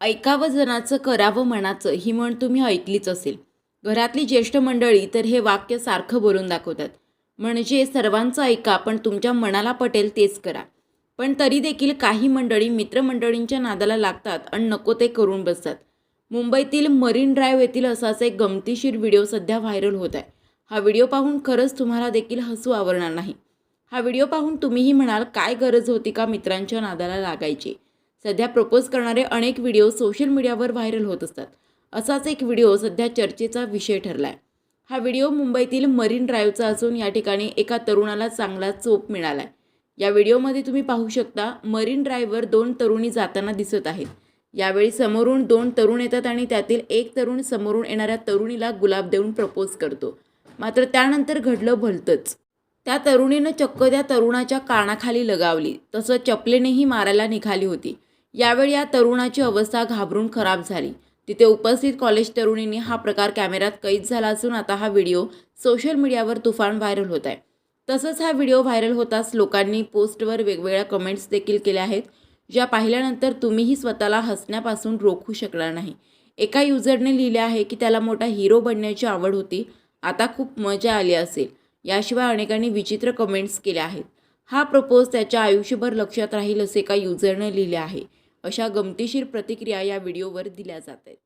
ऐकावं जनाचं करावं म्हणाचं ही म्हण तुम्ही ऐकलीच असेल. घरातली ज्येष्ठ मंडळी तर हे वाक्य सारखं बोलून दाखवतात. म्हणजे सर्वांचं ऐका पण तुमच्या मनाला पटेल तेच करा. पण तरी देखील काही मंडळी मित्रमंडळींच्या नादाला लागतात आणि नको ते करून बसतात. मुंबईतील मरीन ड्राईव्ह येथील असाच एक गमतीशीर व्हिडिओ सध्या व्हायरल होत आहे. हा व्हिडिओ पाहून खरंच तुम्हाला देखील हसू आवरणार नाही. हा व्हिडिओ पाहून तुम्हीही म्हणाल काय गरज होती का मित्रांच्या नादाला लागायची? सध्या प्रपोज करणारे अनेक व्हिडिओ सोशल मीडियावर व्हायरल होत असतात. असाच एक व्हिडिओ सध्या चर्चेचा विषय ठरला आहे हा व्हिडिओ मुंबईतील मरीन ड्राईव्हचा असून या ठिकाणी एका तरुणाला चांगला चोप मिळाला आहे या व्हिडिओमध्ये तुम्ही पाहू शकता मरीन ड्राईव्हवर दोन तरुणी जाताना दिसत आहेत. यावेळी समोरून दोन तरुण येतात आणि त्यातील एक तरुण समोरून येणाऱ्या तरुणीला गुलाब देऊन प्रपोज करतो. मात्र त्यानंतर घडलं भलतंच. त्या तरुणीनं चक्क त्या तरुणाच्या कानाखाली लगावली. तसं चपलेनेही मारायला निघाली होती. यावेळी या तरुणाची अवस्था घाबरून खराब झाली. तिथे उपस्थित कॉलेज तरुणींनी हा प्रकार कॅमेऱ्यात कैद झाला असून आता हा व्हिडिओ सोशल मीडियावर तुफान व्हायरल होत आहे. तसंच हा व्हिडिओ व्हायरल होताच लोकांनी पोस्टवर वेगवेगळ्या कमेंट्स देखील केल्या आहेत ज्या पाहिल्यानंतर तुम्हीही स्वतःला हसण्यापासून रोखू शकणार नाही. एका युजरने लिहिले आहे की त्याला मोठा हिरो बनण्याची आवड होती. आता खूप मजा आली असेल. याशिवाय अनेकांनी विचित्र कमेंट्स केल्या आहेत. हा प्रपोज त्याच्या आयुष्यभर लक्षात राहील असे एका युजरने लिहिले आहे. अशा गमतीशीर प्रतिक्रिया या व्हिडिओवर दिल्या जात आहेत.